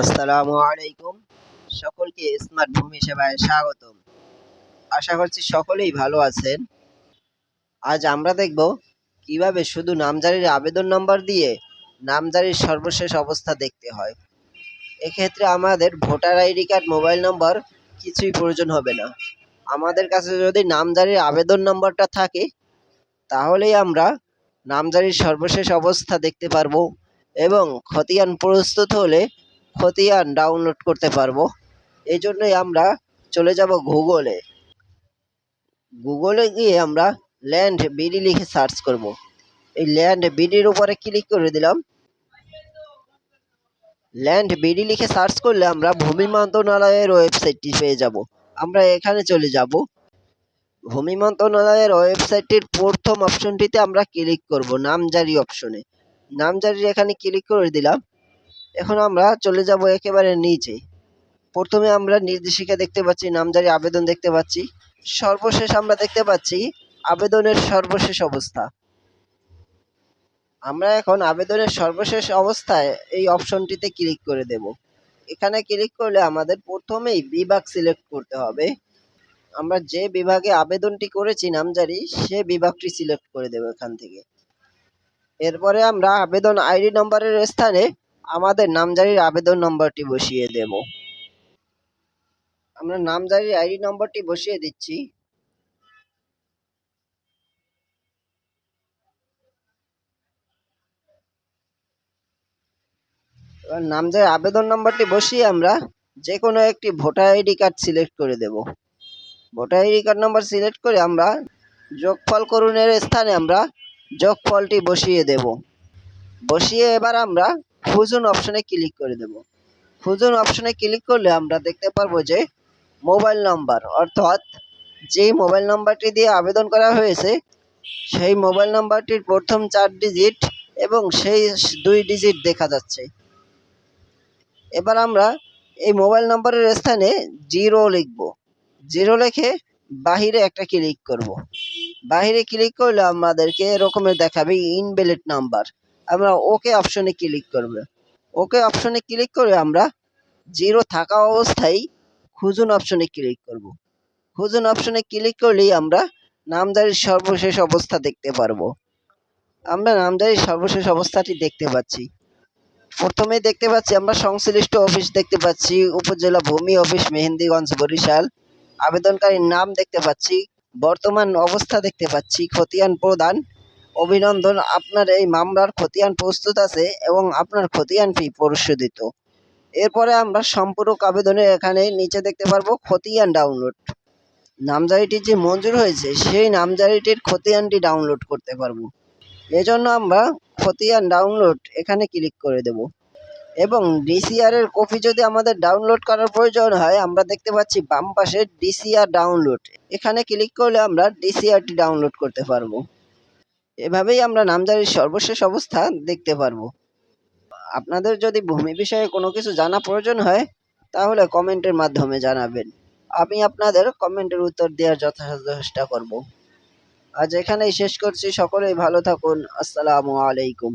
আসসালামু আলাইকুম। সকলকে স্মার্ট ভূমি সেবায় স্বাগতম। আশা করছি সকলেই ভালো আছেন। আজ আমরা দেখব কীভাবে শুধু নামজারির আবেদন নম্বর দিয়ে নামজারির সর্বশেষ অবস্থা দেখতে হয়। এক্ষেত্রে আমাদের voter ID card, mobile number কিছুই প্রয়োজন হবে না। আমাদের কাছে যদি নামজারির আবেদন নম্বরটা থাকে, তাহলেই আমরা নামজারির সর্বশেষ অবস্থা দেখতে পারব এবং খতিয়ান প্রস্তুত হলে খতিয়ান ডাউনলোড করতে পারব। এই জন্যই আমরা চলে যাব গুগলে গুগলে গিয়ে আমরা ল্যান্ড বিডি লিখে সার্চ করব। এই ল্যান্ড বিডির উপরে ক্লিক করে দিলাম। ল্যান্ড বিডি লিখে সার্চ করলে আমরা ভূমি মন্ত্রণালয়ের ওয়েবসাইটটি পেয়ে যাব। আমরা এখানে চলে যাব। ভূমি মন্ত্রণালয়ের ওয়েবসাইটটির প্রথম অপশনটিতে আমরা ক্লিক করব, নামজারি অপশনে নামজারির এখানে ক্লিক করে দিলাম। এখন আমরা চলে যাব একেবারে নিচে। প্রথমে আমরা নির্দেশিকা দেখতে পাচ্ছি, নামজারি আবেদন দেখতে পাচ্ছি। সর্বশেষ আমরা দেখতে পাচ্ছি আবেদনের সর্বশেষ অবস্থা। আমরা এখন আবেদনের সর্বশেষ অবস্থায় এই অপশনটিতে ক্লিক করে দেব। এখানে ক্লিক করলে আমাদের প্রথমেই বিভাগ সিলেক্ট করতে হবে। আমরা যে বিভাগে আবেদনটি করেছি নামজারি, সে বিভাগটি সিলেক্ট করে দেব এখান থেকে। এরপরে আমরা আবেদন আইডি নম্বরের স্থানে আমাদের নামজারির আবেদন নম্বরটি বসিয়ে দেব। আমরা নামজারির আইডি নম্বরটি বসিয়ে দিচ্ছি। এবার নামজারির আবেদন নম্বরটি বসিয়ে আমরা যে কোনো একটি ভোটার আইডি কার্ড সিলেক্ট করে দেব। Voter ID card number select করে আমরা যোগফল করুণের স্থানে আমরা যোগফলটি বসিয়ে দেব। বসিয়ে এবার আমরা ফুজন অপশনে ক্লিক করে দেব। ফুজন অপশনে ক্লিক করলে আমরা দেখতে পারব যে মোবাইল নাম্বার অর্থাৎ যেই মোবাইল নাম্বারটি দিয়ে আবেদন করা হয়েছে, সেই মোবাইল নাম্বারটির প্রথম চার ডিজিট এবং সেই দুই ডিজিট দেখা যাচ্ছে। এবার আমরা এই মোবাইল নাম্বারের স্থানে জিরো লিখব। জিরো লিখে বাহিরে একটা ক্লিক করব। বাহিরে ক্লিক করলে আমাদেরকে এরকমের দেখাবে ইনভ্যালিড নাম্বার আমরা ওকে অপশনে ক্লিক করব। ওকে অপশনে ক্লিক করে আমরা জিরো থাকা অবস্থায় খুঁজুন অপশনে ক্লিক করব। খুঁজুন অপশনে ক্লিক করলেই আমরা নামজারির সর্বশেষ অবস্থা দেখতে পারব। আমরা নামজারির সর্বশেষ অবস্থাটি দেখতে পাচ্ছি। প্রথমেই দেখতে পাচ্ছি আমরা সংশ্লিষ্ট অফিস দেখতে পাচ্ছি, উপজেলা ভূমি অফিস মেহেন্দিগঞ্জ, বরিশাল। আবেদনকারীর নাম দেখতে পাচ্ছি, বর্তমান অবস্থা দেখতে পাচ্ছি, খতিয়ান প্রদান অভিনন্দন, আপনার এই মামলার খতিয়ান প্রস্তুত আছে এবং আপনার খতিয়ান ফি পরিশোধিত। এরপরে আমরা সম্পূরক আবেদনের এখানে নিচে দেখতে পারব খতিয়ান ডাউনলোড নামজারিটি যে মঞ্জুর হয়েছে, সেই নামজারিটির খতিয়ানটি ডাউনলোড করতে পারব। এজন্য আমরা খতিয়ান ডাউনলোড এখানে ক্লিক করে দেব। এবং ডিসিআর এর কপি যদি আমাদের ডাউনলোড করার প্রয়োজন হয়, আমরা দেখতে পাচ্ছি বাম পাশে ডিসিআর ডাউনলোড এখানে ক্লিক করলে আমরা ডিসিআরটি ডাউনলোড করতে পারব। এভাবেই আমরা নামজারির সর্বশেষ অবস্থা দেখতে পারব। আপনাদের যদি ভূমি বিষয়ে কোনো কিছু জানা প্রয়োজন হয়, তাহলে কমেন্টের মাধ্যমে জানাবেন। আমি আপনাদের কমেন্টের উত্তর দেওয়ার যথাসাধ্য চেষ্টা করব। আজ এখানেই শেষ করছি। সকলেই ভালো থাকুন। আসসালামু আলাইকুম।